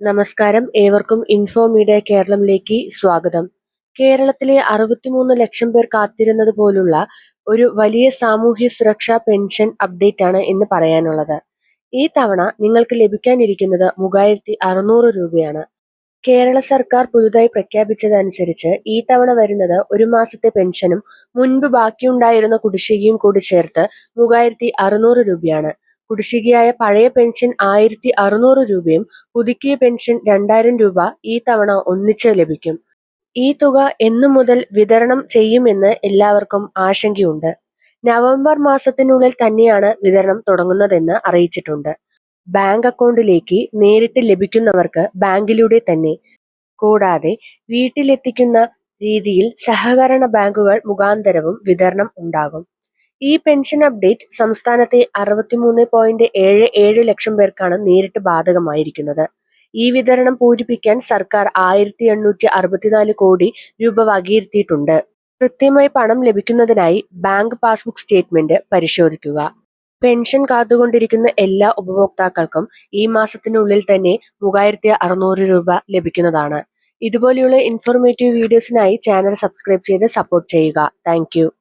നമസ്കാരം. ഏവർക്കും info media കേരളത്തിലേക്ക് സ്വാഗതം. കേരളത്തിലെ അറുപത്തിമൂന്ന് ലക്ഷം പേർ കാത്തിരുന്നത് പോലുള്ള ഒരു വലിയ സാമൂഹ്യ സുരക്ഷാ പെൻഷൻ അപ്ഡേറ്റ് ആണ് ഇന്ന് പറയാനുള്ളത്. ഈ തവണ നിങ്ങൾക്ക് ലഭിക്കാനിരിക്കുന്നത് മൂവായിരത്തി അറുന്നൂറ് രൂപയാണ്. കേരള സർക്കാർ പുതുതായി പ്രഖ്യാപിച്ചതനുസരിച്ച് ഈ തവണ വരുന്നത് ഒരു മാസത്തെ പെൻഷനും മുൻപ് ബാക്കിയുണ്ടായിരുന്ന കുടിശ്ശികയും കൂടി ചേർത്ത് മൂവായിരത്തി അറുന്നൂറ് രൂപയാണ്. കുടിശ്ശികയായ പഴയ പെൻഷൻ ആയിരത്തി അറുന്നൂറ് രൂപയും പുതുക്കിയ പെൻഷൻ രണ്ടായിരം രൂപ ഈ തവണ ഒന്നിച്ച് ലഭിക്കും. ഈ തുക എന്നു മുതൽ വിതരണം ചെയ്യുമെന്ന് എല്ലാവർക്കും ആശങ്കയുണ്ട്. നവംബർ മാസത്തിനുള്ളിൽ തന്നെയാണ് വിതരണം തുടങ്ങുന്നതെന്ന് അറിയിച്ചിട്ടുണ്ട്. ബാങ്ക് അക്കൗണ്ടിലേക്ക് നേരിട്ട് ലഭിക്കുന്നവർക്ക് ബാങ്കിലൂടെ തന്നെ. കൂടാതെ വീട്ടിലെത്തിക്കുന്ന രീതിയിൽ സഹകരണ ബാങ്കുകൾ മുഖാന്തരവും വിതരണം ഉണ്ടാകും. ഈ പെൻഷൻ അപ്ഡേറ്റ് സംസ്ഥാനത്തെ അറുപത്തിമൂന്ന് പോയിന്റ് ഏഴ് ഏഴ് ലക്ഷം പേർക്കാണ് നേരിട്ട് ബാധകമായിരിക്കുന്നത്. ഈ വിതരണം പൂരിപ്പിക്കാൻ സർക്കാർ ആയിരത്തി എണ്ണൂറ്റി അറുപത്തിനാല് കോടി രൂപ വകയിരുത്തിയിട്ടുണ്ട്. കൃത്യമായി പണം ലഭിക്കുന്നതിനായി ബാങ്ക് പാസ്ബുക്ക് സ്റ്റേറ്റ്മെന്റ് പരിശോധിക്കുക. പെൻഷൻ കാത്തുകൊണ്ടിരിക്കുന്ന എല്ലാ ഉപഭോക്താക്കൾക്കും ഈ മാസത്തിനുള്ളിൽ തന്നെ മൂവായിരത്തി അറുന്നൂറ് രൂപ ലഭിക്കുന്നതാണ്. ഇതുപോലെയുള്ള ഇൻഫോർമേറ്റീവ് വീഡിയോസിനായി ചാനൽ സബ്സ്ക്രൈബ് ചെയ്ത് സപ്പോർട്ട് ചെയ്യുക. താങ്ക്